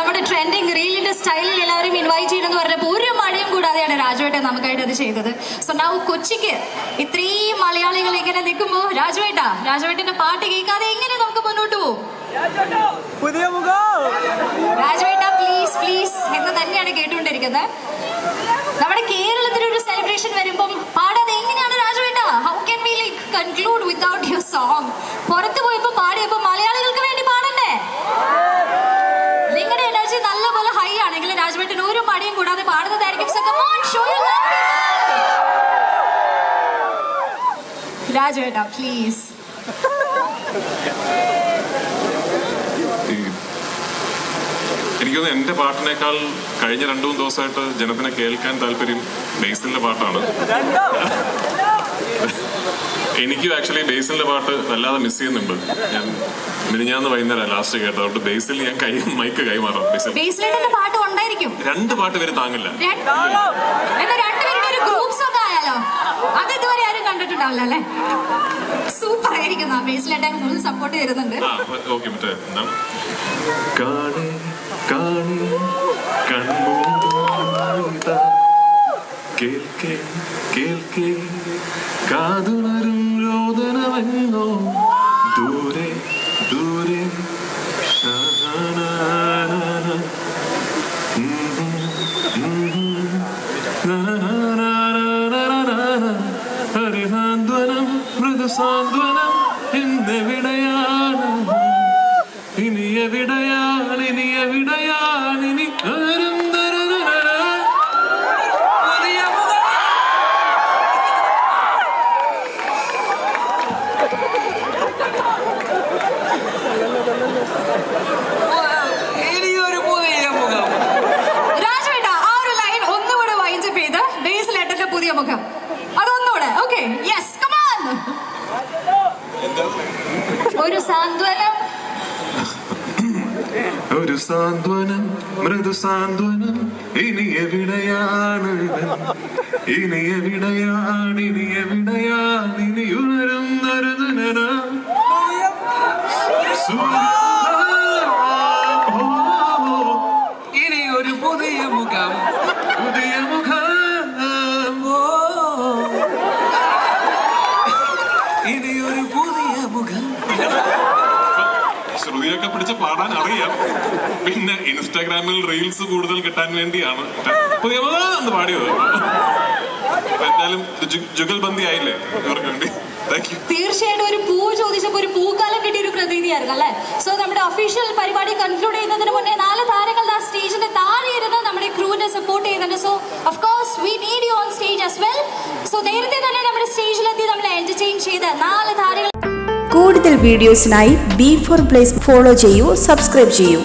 നമ്മുടെ ട്രെൻഡിങ് റീലിന്റെ സ്റ്റൈലിൽ എല്ലാവരും ഇൻവൈറ്റ് ചെയ്യണമെന്ന് പറഞ്ഞപ്പോൾ ഒരു മഴയും കൂടാതെയാണ് രാജുവേട്ട നമുക്കായിട്ട് അത് ചെയ്തത്. സോ നാവ് കൊച്ചിക്ക് ഇത്രയും മലയാളികൾ ഇങ്ങനെ നിൽക്കുമ്പോൾ രാജുവേട്ട രാജുവേട്ടന്റെ പാട്ട് കേൾക്കാതെ എങ്ങനെ നമുക്ക് മുന്നോട്ട് പോകും രാജുവേട്ട പ്ലീസ് പ്ലീസ് എന്ന് തന്നെയാണ് കേട്ടുകൊണ്ടിരിക്കുന്നത്. നമ്മുടെ കേരളത്തിൽ ഒരു സെലിബ്രേഷൻ വരുമ്പം പാടാതെ എങ്ങനെയാണ് രാജുവേട്ട? How can we like conclude without your song പുറത്ത് പോയപ്പോ പാടിയപ്പോ പാടുന്നതായിരിക്കും. So come on, show your love, people. രാജുവേട്ട പ്ലീസ് എന്റെ പാട്ടിനേക്കാൾ കഴിഞ്ഞ രണ്ടു മൂന്ന് ദിവസമായിട്ട് ജനത്തിനെ കേൾക്കാൻ താല്പര്യം ബേസിലിന്റെ പാട്ടാണ്. എനിക്കും ആക്ച്വലി ബേസിലിന്റെ പാട്ട് വല്ലാതെ മിസ് ചെയ്യുന്നുണ്ട്. ഞാൻ മിനിഞ്ഞാന്ന് വൈകുന്നേരം ലാസ്റ്റ് കേട്ടത് അതുകൊണ്ട് ബേസിൽ ഞാൻ കൈ മൈക്ക് കൈമാറാം. ബേസിൽ ബേസ്ലൈറ്റിന്റെ പാട്ട് ഉണ്ടായിരിക്കും. രണ്ട് പാട്ട് വരെ താങ്ങില്ല. അത് ഇതുവരെ ആരും കണ്ടിട്ടുണ്ടാവില്ല അല്ലേ? സൂപ്പർ ആയിരിക്കും ഫുൾ സപ്പോർട്ട് തരുന്നുണ്ട്. ആ ഓക്കെ മറ്റേ എന്താണ്? കാണേ കാണേ കൺമൂടാ കേൾക്കേ കേൾക്കേ. കാതുണരും രോദനമെന്നോ ദൂരെ ദൂരെ. ഹരിസാന്ത്വനം മൃദുസാന്ത്വനം. എന്നെവിടെയാണ് ഇനി യെസ് കമാൻ ഒരു സാന്ത്വനം. ഒരു സാന്ത്വനം മൃദു സാന്ത്വനം ഇനി എവിടെയാണ്? ഇനി എവിടെയാണ് ഇനി എവിടെയാണ്? ഇനി ഉണരുന്നൊരു ദിനന. ഒരു പുതിയ മുഖം. ഇനിയൊരു പുതിയ മുഖം. ശ്രുതിയൊക്കെ പിടിച്ച് പാടാൻ അറിയാം. പിന്നെ ഇൻസ്റ്റാഗ്രാമിൽ റീൽസ് കൂടുതൽ കിട്ടാൻ വേണ്ടിയാണ്. എന്ന് പാടിയത് എന്തായാലും ജുഗൽബന്ദി ആയില്ലേ ഇവർക്ക് വേണ്ടി? തീർച്ചയായിട്ടും ഒരു പൂ ചോദിച്ചപ്പോ ഒരു പൂക്കാലം കിട്ടിയ ഒരു പ്രതീതിയായിരുന്നു അല്ലേ? സോ നമ്മുടെ ഒഫീഷ്യൽ പരിപാടി കൺക്ലൂഡ് ചെയ്യുന്നതിന് മുന്നേ നാല് താരങ്ങൾ ആ സ്റ്റേജിന്റെ താഴെ ഇരുന്ന് നമ്മുടെ ക്രൂവിനെ സപ്പോർട്ട് ചെയ്യുന്നുണ്ട്. So of course we need you on stage as well so നേരത്തെ ചെയ്ത നാല് താരങ്ങൾ കൂടുതൽ വീഡിയോസിനായി ബി ഫോർ പ്ലേസ് ഫോളോ ചെയ്യൂ സബ്സ്ക്രൈബ് ചെയ്യൂ.